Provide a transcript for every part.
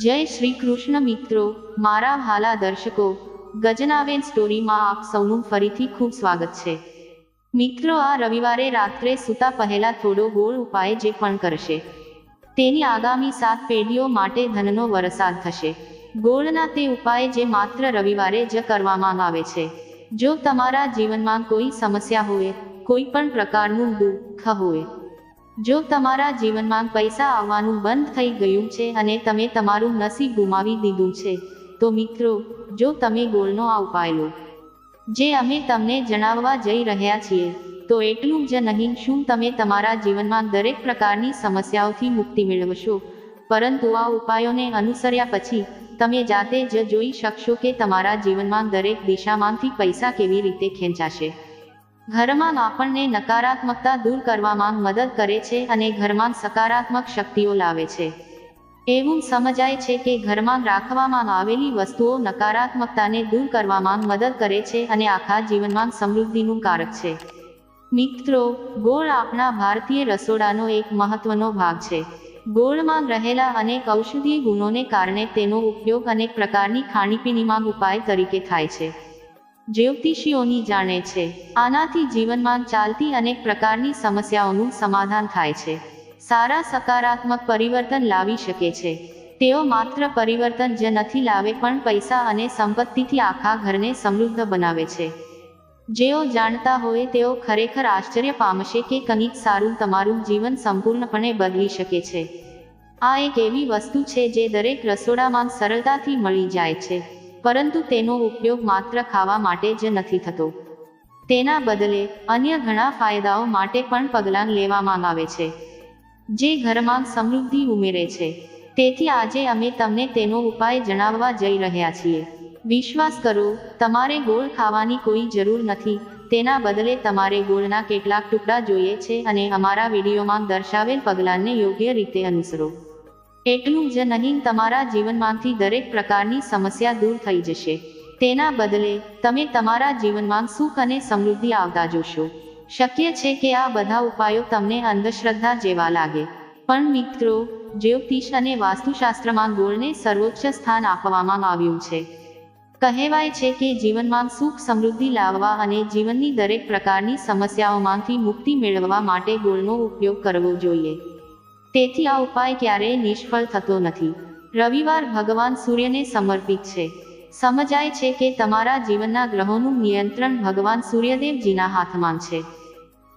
જય શ્રી કૃષ્ણ મિત્રો, મારા હાલા દર્શકો, ગજનાવેન સ્ટોરીમાં આપ સૌનું ફરીથી ખૂબ સ્વાગત છે. મિત્રો, આ રવિવારે રાત્રે સૂતા પહેલા થોડો ગોળ ઉપાય જે પણ કરશે. તેની આગામી સાત પેઢીઓ માટે ધનનો વરસાદ થશે. ગોળના તે ઉપાય જે માત્ર રવિવારે જ કરવામાં આવે છે. જો તમારા જીવનમાં કોઈ સમસ્યા હોય, કોઈ પણ પ્રકારનું દુઃખ હોય જો તમારા જીવનમાં પૈસા આવવાનું બંધ થઈ ગયું છે અને તમે તમારું નસીબ ગુમાવી દીધું છે, તો મિત્રો, જો તમે ગોળનો આ ઉપાય લો. જે અમે તમને જણાવવા જઈ રહ્યા છીએ, તો એટલું જ નહીં, શું તમે તમારા જીવનમાં દરેક પ્રકારની સમસ્યાઓથી મુક્તિ મેળવશો? પરંતુ આ ઉપાયોને અનુસર્યા પછી, તમે જાતે જ જોઈ શકશો કે તમારા જીવનમાં દરેક દિશામાંથી પૈસા કેવી રીતે ખેંચાશે. ઘરમાં આપણને નકારાત્મકતા દૂર કરવામાં મદદ કરે છે અને ઘરમાં સકારાત્મક શક્તિઓ લાવે છે. એવું સમજાય છે કે ઘરમાં રાખવામાં આવેલી વસ્તુઓ નકારાત્મકતાને દૂર કરવામાં મદદ કરે છે અને આખા જીવનમાં સમૃદ્ધિનું કારક છે. મિત્રો, ગોળ આપણા ભારતીય રસોડાનો એક મહત્વનો ભાગ છે. ગોળમાં રહેલા અનેક ઔષધીય ગુણોને કારણે તેનો ઉપયોગ અનેક પ્રકારની ખાણીપીણીમાં ઉપાય તરીકે થાય છે. જ્યોતિષીઓની જાણે છે, આનાથી જીવનમાં ચાલતી અનેક પ્રકારની સમસ્યાઓનું સમાધાન થાય છે. સારા સકારાત્મક પરિવર્તન લાવી શકે છે. તેઓ માત્ર પરિવર્તન જ નથી લાવે પણ પૈસા અને સંપત્તિથી આખા ઘરને સમૃદ્ધ બનાવે છે. જેઓ જાણતા હોય તેઓ ખરેખર આશ્ચર્ય પામશે કે કંઈક સારું તમારું જીવન સંપૂર્ણપણે બદલી શકે છે. આ એક એવી વસ્તુ છે જે દરેક રસોડામાં સરળતાથી મળી જાય છે. પરંતુ તેનો ઉપયોગ માત્ર ખાવા માટે જ નથી થતો. તેના બદલે અન્ય ઘણા ફાયદાઓ માટે પણ પગલાં લેવામાં આવે છે. જે ઘરમાં સમૃદ્ધિ ઉમેરે છે. તેથી આજે અમે તમને તેનો ઉપાય જણાવવા જઈ રહ્યા છીએ. વિશ્વાસ કરો, તમારે ગોળ ખાવાની કોઈ જરૂર નથી. તેના બદલે તમારે ગોળના કેટલાક ટુકડા જોઈએ છે અને અમારા વિડીયોમાં દર્શાવેલ પગલાંને યોગ્ય રીતે અનુસરો. એટલું જ નહીં તમારા જીવનમાંથી દરેક પ્રકારની સમસ્યા દૂર થઈ જશે. તેના બદલે, તમે તમારા જીવનમાં સુખ અને સમૃદ્ધિ આવતા જોશો. શક્ય છે કે આ બધા ઉપાયો તમને અંધશ્રદ્ધા જેવા લાગે. પણ મિત્રો, જ્યોતિષ અને વાસ્તુશાસ્ત્રમાં ગોળને સર્વોચ્ચ સ્થાન આપવામાં આવ્યું છે. કહેવાય છે કે જીવનમાં સુખ સમૃદ્ધિ લાવવા અને જીવનની દરેક પ્રકારની સમસ્યાઓમાંથી મુક્તિ મેળવવા માટે ગોળનો ઉપયોગ કરવો જોઈએ. તેથી આ ઉપાય ક્યારેય નિષ્ફળ થતો નથી. રવિવાર ભગવાન સૂર્યને સમર્પિત છે. સમજાય છે કે તમારા જીવનના ગ્રહોનું નિયંત્રણ ભગવાન સૂર્યદેવજીના હાથમાં છે.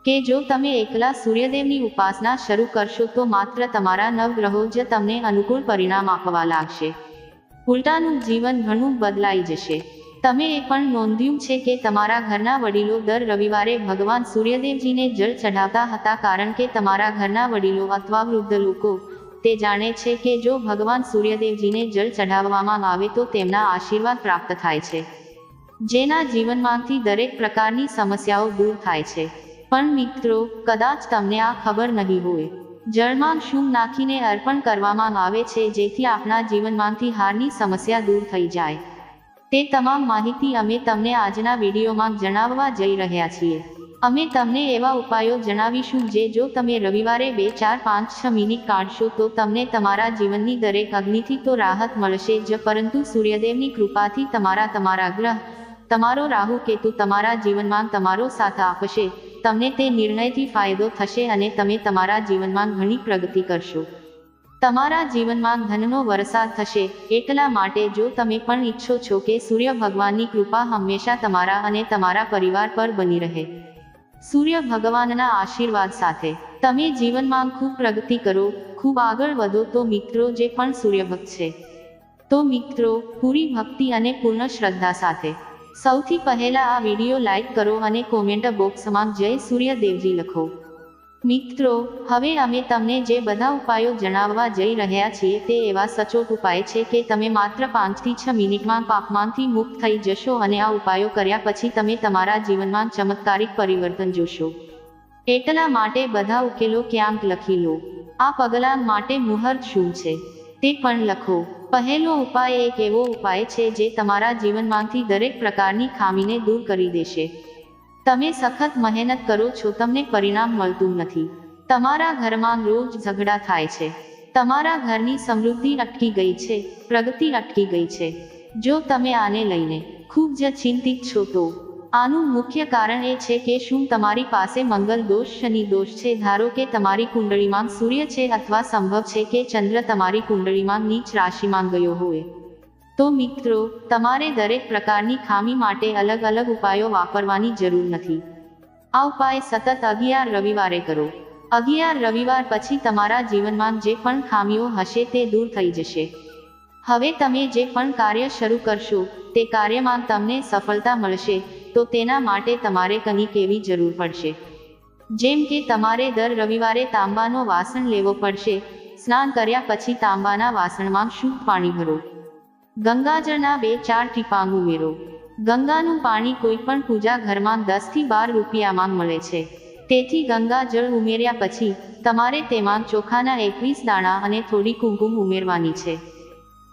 કે જો તમે એકલા સૂર્યદેવની ઉપાસના શરૂ કરશો તો માત્ર તમારા નવગ્રહો જ તમને અનુકૂળ પરિણામ આપવા લાગશે. ઉલટાનું જીવન ઘણું બદલાઈ જશે. તમે એ પણ નોંધ્યું છે કે તમારા ઘરના વડીલો દર રવિવારે ભગવાન સૂર્યદેવજીને જળ ચઢાવતા હતા કારણ કે તમારા ઘરના વડીલો અથવા વૃદ્ધ લોકો તે જાણે છે કે જો ભગવાન સૂર્યદેવજીને જળ ચઢાવવામાં આવે તો તેમના આશીર્વાદ પ્રાપ્ત થાય છે. જેના જીવનમાંથી દરેક પ્રકારની સમસ્યાઓ દૂર થાય છે. પણ મિત્રો, કદાચ તમને આ ખબર નહીં હોય. જળમાં શું નાખીને અર્પણ કરવામાં આવે છે જેથી આપણા જીવનમાંથી હારની સમસ્યા દૂર થઈ જાય. તે તમામ માહિતી અમે તમને આજના વિડીયોમાં જણાવવા જઈ રહ્યા છીએ. અમે તમને એવા ઉપાયો જણાવીશું જે જો તમે રવિવારે બે, ચાર, પાંચ, છ મિનિટ કાઢશો તો તમને તમારા જીવનની દરેક અગ્નિથી તો રાહત મળશે જ, પરંતુ સૂર્યદેવની કૃપાથી તમારા તમારા ગ્રહ, તમારો રાહુ કેતુ તમારા જીવનમાં તમારો સાથ આપશે, તમને તે નિર્ણયથી ફાયદો થશે અને તમે તમારા જીવનમાં ઘણી પ્રગતિ કરશો. તમારા જીવનમાં ધનનો વરસાદ થશે. એટલા માટે જો તમે પણ ઈચ્છો છો કે સૂર્ય ભગવાનની કૃપા હંમેશા તમારા અને તમારા પરિવાર પર બની રહે. સૂર્ય ભગવાનના આશીર્વાદ સાથે. તમે જીવનમાં ખૂબ પ્રગતિ કરો, ખૂબ આગળ વધો તો મિત્રો જે પણ સૂર્યભક્ત છે. તો મિત્રો, પૂરી ભક્તિ અને પૂર્ણ શ્રદ્ધા સાથે. સૌથી પહેલા આ વીડિયો લાઈક કરો અને કોમેન્ટ બોક્સમાં જય સૂર્યદેવજી લખો. મિત્રો, હવે અમે તમને જે બધા ઉપાયો જણાવવા જઈ રહ્યા છીએ તે એવા સચોટ ઉપાય છે કે તમે માત્ર પાંચથી છ મિનિટમાં પાપમાંથી મુક્ત થઈ જશો અને આ ઉપાયો કર્યા પછી તમે તમારા જીવનમાં ચમત્કારિક પરિવર્તન જોશો. એટલા માટે બધા ઉકેલો ક્યાંક લખી લો. આ પગલાં માટે મુહૂર્ત શું છે? તે પણ લખો. પહેલો ઉપાય એક એવો ઉપાય છે જે તમારા જીવનમાંથી દરેક પ્રકારની ખામીને દૂર કરી દેશે. તમે સખત મહેનત કરો છો, તમને પરિણામ મળતું નથી. તમારા ઘરમાં રોજ ઝઘડા થાય છે. તમારા ઘરની સમૃદ્ધિ અટકી ગઈ છે, પ્રગતિ અટકી ગઈ છે. જો તમે આને લઈને ખૂબ જ ચિંતિત છો તો, આનું મુખ્ય કારણ એ છે કે શું તમારી પાસે મંગલ દોષ, શનિ દોષ છે. ધારો કે તમારી કુંડળીમાં સૂર્ય છે અથવા સંભવ છે કે ચંદ્ર તમારી કુંડળીમાં નીચ રાશિમાં ગયો હોય. તો મિત્રો, તમારે દરેક પ્રકારની ખામી માટે અલગ અલગ ઉપાયો વાપરવાની જરૂર નથી. આ ઉપાય સતત અગિયાર રવિવારે કરો. અગિયાર રવિવાર પછી તમારા જીવનમાં જે પણ ખામીઓ હશે તે દૂર થઈ જશે. હવે તમે જે પણ કાર્ય શરૂ કરશો, તે કાર્યમાં તમને સફળતા મળશે, તો તેના માટે તમારે કંઈક એવી જરૂર પડશે? જેમ કે તમારે દર રવિવારે તાંબાનો વાસણ લેવો પડશે, સ્નાન કર્યા પછી તાંબાના વાસણમાં શુદ્ધ પાણી ભરો. ગંગાજળના બે ચાર ટીપાંગ ઉમેરો ગંગાનું પાણી કોઈ પણ પૂજા ઘરમાં દસથી બાર રૂપિયામાં મળે છે. તેથી ગંગાજળ ઉમેર્યા પછી તમારે તેમાં ચોખાના એકવીસ દાણા અને થોડી કુમકુમ ઉમેરવાની છે.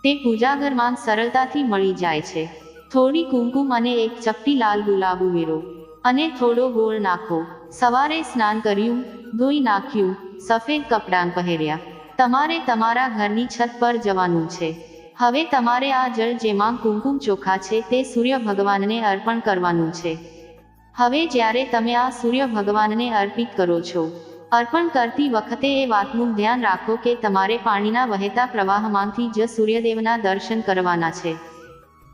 તે પૂજાઘરમાં સરળતાથી મળી જાય છે. થોડી કુમકુમ અને એક ચપટી લાલ ગુલાબ ઉમેરો અને થોડો ગોળ નાખો. સવારે સ્નાન કર્યું, ધોઈ નાખ્યું, સફેદ કપડાં પહેર્યા. તમારે તમારા ઘરની છત પર જવાનું છે. હવે તમારે આ જળ જેમાં કુમકુમ ચોખા છે તે સૂર્ય ભગવાનને અર્પણ કરવાનું છે. હવે જ્યારે તમે આ સૂર્ય ભગવાનને અર્પિત કરો છો, અર્પણ કરતી વખતે એ વાતનું ધ્યાન રાખો કે તમારે પાણીના વહેતા પ્રવાહમાંથી જ સૂર્યદેવના દર્શન કરવાના છે.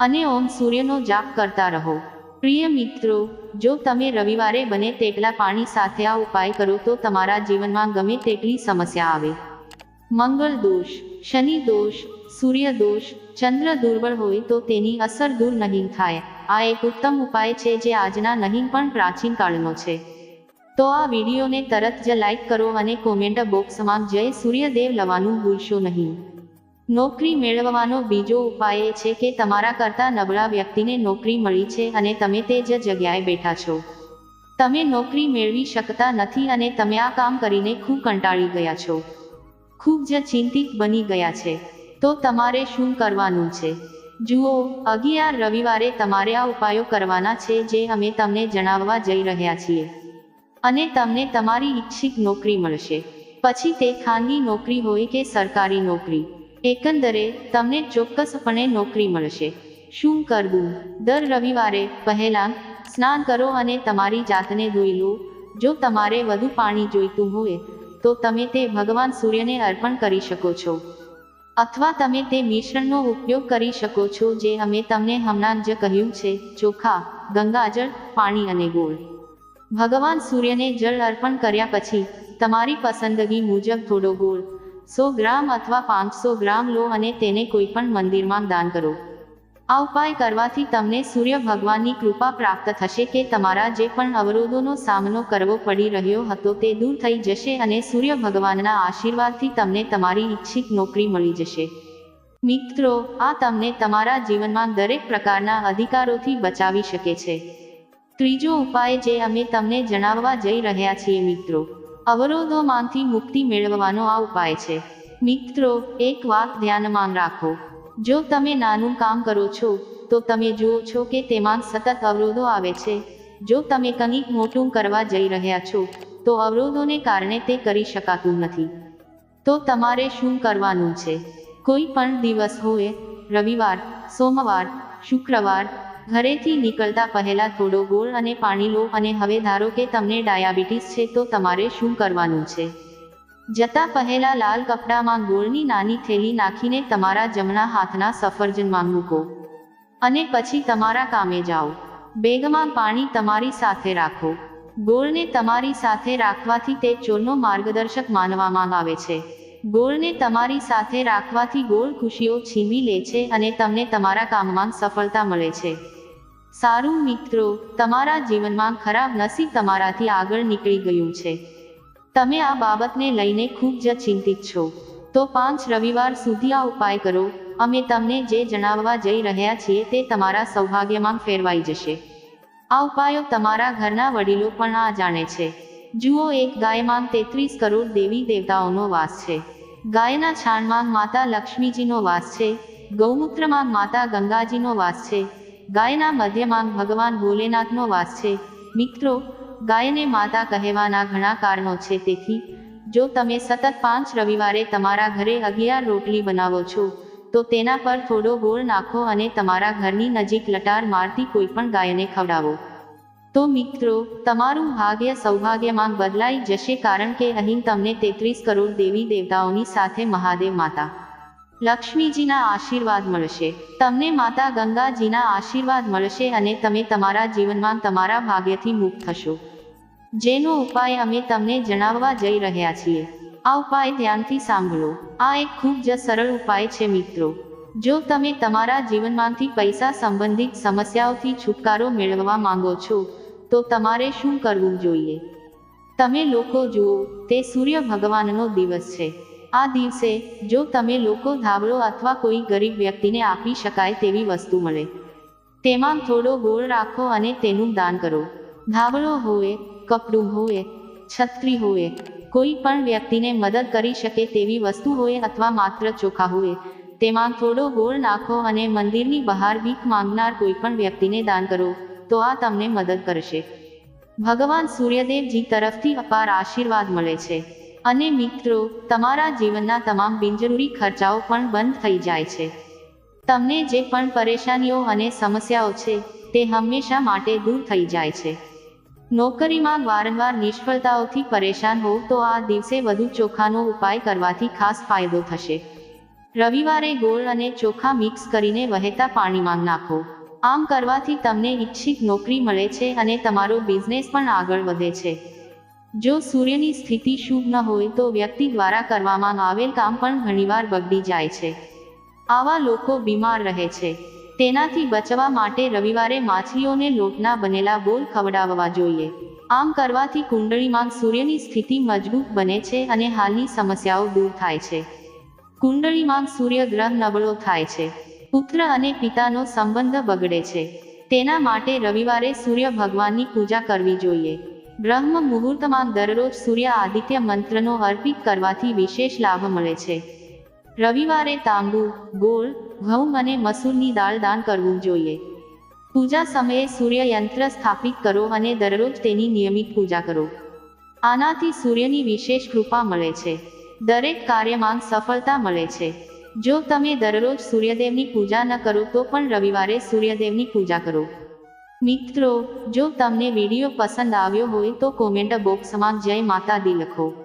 અને ઓમ સૂર્યનો જાપ કરતા રહો. પ્રિય મિત્રો, જો તમે રવિવારે બને તેટલા પાણી સાથે આ ઉપાય કરો તો તમારા જીવનમાં ગમે તેટલી સમસ્યા આવે. મંગળ દોષ, શનિ દોષ સૂર્ય દોષ, ચંદ્ર દુર્બળ હોય તો તેની અસર દૂર નહીં થાય. આ એક ઉત્તમ ઉપાય છે જે આજના નહીં પણ પ્રાચીન કાળનો છે. તો આ વિડીયોને તરત જ લાઈક કરો અને કોમેન્ટ બોક્સમાં જય સૂર્યદેવ લવાનું ભૂલશો નહીં. નોકરી મેળવવાનો બીજો ઉપાય એ છે કે તમારા કરતા નબળા વ્યક્તિને નોકરી મળી છે અને તમે તે જ જગ્યાએ બેઠા છો. તમે નોકરી મેળવી શકતા નથી અને તમે આ કામ કરીને ખૂબ કંટાળી ગયા છો. ખૂબ જ ચિંતિત બની ગયા છે. તો તમારે શું કરવાનું છે? જુઓ, અગિયાર રવિવારે તમારે આ ઉપાયો કરવાના છે જે અમે તમને જણાવવા જઈ રહ્યા છીએ. અને તમને તમારી ઈચ્છિત નોકરી મળશે. પછી તે ખાનગી નોકરી હોય કે સરકારી નોકરી. એકંદરે, તમને ચોક્કસપણે નોકરી મળશે. શું કરવું? દર રવિવારે પહેલાં સ્નાન કરો અને તમારી જાતને ધોઈ લો. જો તમારે વધુ પાણી જોઈતું હોય, તો તમે તે ભગવાન સૂર્યને અર્પણ કરી શકો છો. અથવા તમે તે મિશ્રણનો ઉપયોગ કરી શકો છો જે અમે તમને હમણાં જ કહ્યું છે, ચોખા, ગંગાજળ, પાણી અને ગોળ. ભગવાન સૂર્યને જળ અર્પણ કર્યા પછી, તમારી પસંદગી મુજબ થોડો ગોળ, સો ગ્રામ અથવા પાંચસો ગ્રામ લો અને તેને કોઈપણ મંદિરમાં દાન કરો. આ ઉપાય કરવાથી તમને સૂર્ય ભગવાનની કૃપા પ્રાપ્ત થશે કે તમારા જે પણ અવરોધોનો સામનો કરવો પડી રહ્યો હતો તે દૂર થઈ જશે અને સૂર્ય ભગવાનના આશીર્વાદથી તમને તમારી ઈચ્છિત નોકરી મળી જશે. મિત્રો, આ તમને તમારા જીવનમાં દરેક પ્રકારના અધિકારોથી બચાવી શકે છે. ત્રીજો ઉપાય જે અમે તમને જણાવવા જઈ રહ્યા છીએ મિત્રો, અવરોધોમાંથી મુક્તિ મેળવવાનો આ ઉપાય છે. મિત્રો, એક વાત ધ્યાનમાં રાખો. જો તમે નાનું કામ કરો છો, તો તમે જુઓ છો કે તેમાં સતત અવરોધો આવે છે. જો તમે કંઈક મોટું કરવા જઈ રહ્યા છો, તો અવરોધોને કારણે તે કરી શકાતું નથી. તો તમારે શું કરવાનું છે? કોઈ પણ દિવસ હોય, રવિવાર, સોમવાર, શુક્રવાર, ઘરેથી નીકળતા પહેલા થોડો ગોળ અને પાણી લો અને હવે ધારો કે તમને ડાયાબિટીસ છે, તો તમારે શું કરવાનું છે? જતા પહેલા લાલ કપડામાં ગોળની નાની થેલી નાખીને તમારા જમણા હાથના સફરજનમાં મૂકો. અને પછી તમારા કામે જાઓ. બેગમાં પાણી તમારી સાથે રાખો. ગોળને તમારી સાથે રાખવાથી તે ચોરનો માર્ગદર્શક માનવામાં આવે છે. ગોળને તમારી સાથે રાખવાથી ગોળ ખુશીઓ છીનવી લે છે અને તમને તમારા કામમાં સફળતા મળે છે. સારું મિત્રો, તમારા જીવનમાં ખરાબ નસીબ તમારાથી આગળ નીકળી ગયું છે. તમે આ બાબતને લઈને ખૂબ જ ચિંતિત છો. તો પાંચ રવિવાર સુધી આ ઉપાય કરો. અમે તમને જે જણાવવા જઈ રહ્યા છીએ તે તમારા સૌભાગ્યમાં ફેરવાઈ જશે. આ ઉપાયો તમારા ઘરના વડીલો પણ આ જાણે છે. જુઓ એક ગાયમાં તેત્રીસ કરોડ દેવી દેવતાઓનો વાસ છે. ગાયના છાણમાં માતા લક્ષ્મીજીનો વાસ છે. ગૌમૂત્રમાં માતા ગંગાજીનો વાસ છે. ગાયના મધ્યમાં ભગવાન ભોલેનાથનો વાસ છે. મિત્રો ગાયને માતા કહેવાના ઘણા કારણો છે. તેથી, જો તમે સતત પાંચ રવિવારે તમારા ઘરે અગિયાર રોટલી બનાવો છો, તો તેના પર થોડો ગોળ નાખો અને તમારા ઘરની નજીક લટાર મારતી કોઈ પણ ગાયને ખવડાવો. તો મિત્રો, તમારું ભાગ્ય સૌભાગ્યમાં બદલાઈ જશે કારણ કે અહીં તમને તેત્રીસ કરોડ દેવી દેવતાઓની સાથે મહાદેવ માતા લક્ષ્મીજીના આશીર્વાદ મળશે. તમને માતા ગંગાજીના આશીર્વાદ મળશે અને તમે તમારા જીવનમાં તમારા ભાગ્યથી મુક્ત થશો. જેનો ઉપાય અમે તમને જણાવવા જઈ રહ્યા છીએ. આ ઉપાય ધ્યાનથી સાંભળો. આ એક ખૂબ જ સરળ ઉપાય છે મિત્રો. જો તમે તમારા જીવનમાંથી પૈસા સંબંધિત સમસ્યાઓથી છુટકારો મેળવવા માંગો છો, તો તમારે શું કરવું જોઈએ? તમે લોકો જુઓ, તે સૂર્ય ભગવાનનો દિવસ છે. આ દિવસે, જો તમે લોકો ધાબળો અથવા કોઈ ગરીબ વ્યક્તિને આપી શકાય તેવી વસ્તુ મળે, તેમાં થોડો ગોળ રાખો અને તેનું દાન કરો. ધાબળો હોય કપડું હોય, છત્રી હોય, કોઈ પણ વ્યક્તિને મદદ કરી શકે તેવી વસ્તુ હોય અથવા માત્ર ચોખા હોય, તેમાં થોડો ગોળ નાખો અને મંદિરની બહાર ભીખ માંગનાર કોઈ પણ વ્યક્તિને દાન કરો, તો આ તમને મદદ કરશે. ભગવાન સૂર્યદેવજી તરફથી અપાર આશીર્વાદ મળે છે. અને મિત્રો, તમારા જીવનના તમામ બિનજરૂરી ખર્ચાઓ પણ બંધ થઈ જાય છે. તમને જે પણ પરેશાનીઓ અને સમસ્યાઓ છે, તે હંમેશા માટે દૂર થઈ જાય છે. નોકરીમાં વારંવાર નિષ્ફળતાઓથી પરેશાન હોવ તો આ દિવસે વધુ ચોખાનો ઉપાય કરવાથી ખાસ ફાયદો થશે. રવિવારે ગોળ અને ચોખા મિક્સ કરીને વહેતા પાણીમાં નાખો. આમ કરવાથી તમને ઈચ્છિત નોકરી મળે છે અને તમારો બિઝનેસ પણ આગળ વધે છે. જો સૂર્યની સ્થિતિ શુભ ન હોય તો વ્યક્તિ દ્વારા કરવામાં આવેલ કામ પણ ઘણીવાર બગડી જાય છે. આવા લોકો બીમાર રહે છે. તેનાથી બચવા માટે રવિવારે માછલીઓને લોટના બનેલા બોલ ખવડાવવા જોઈએ. આમ કરવાથી કુંડળીમાં સૂર્યની સ્થિતિ મજબૂત બને છે અને હાલની સમસ્યાઓ દૂર થાય છે. કુંડળીમાં સૂર્ય ગ્રહ નબળો થાય છે. પુત્ર અને પિતાનો સંબંધ બગડે છે. તેના માટે રવિવારે સૂર્ય ભગવાનની પૂજા કરવી જોઈએ. બ્રહ્મ મુહૂર્તમાં દરરોજ સૂર્ય આદિત્ય મંત્રનો અર્પિત કરવાથી વિશેષ લાભ મળે છે. રવિવારે તાંબુ, ગોળ ઘઉં અને મસૂરની દાળ દાન કરવું જોઈએ. પૂજા સમયે સૂર્ય યંત્ર સ્થાપિત કરો અને દરરોજ તેની નિયમિત પૂજા કરો. આનાથી સૂર્યની વિશેષ કૃપા મળે છે. દરેક કાર્યમાં સફળતા મળે છે. જો તમે દરરોજ સૂર્યદેવની પૂજા ન કરો તો પણ રવિવારે સૂર્યદેવની પૂજા કરો. મિત્રો, જો તમને વીડિયો પસંદ આવ્યો હોય તો કોમેન્ટ બોક્સમાં જય માતા દી લખો.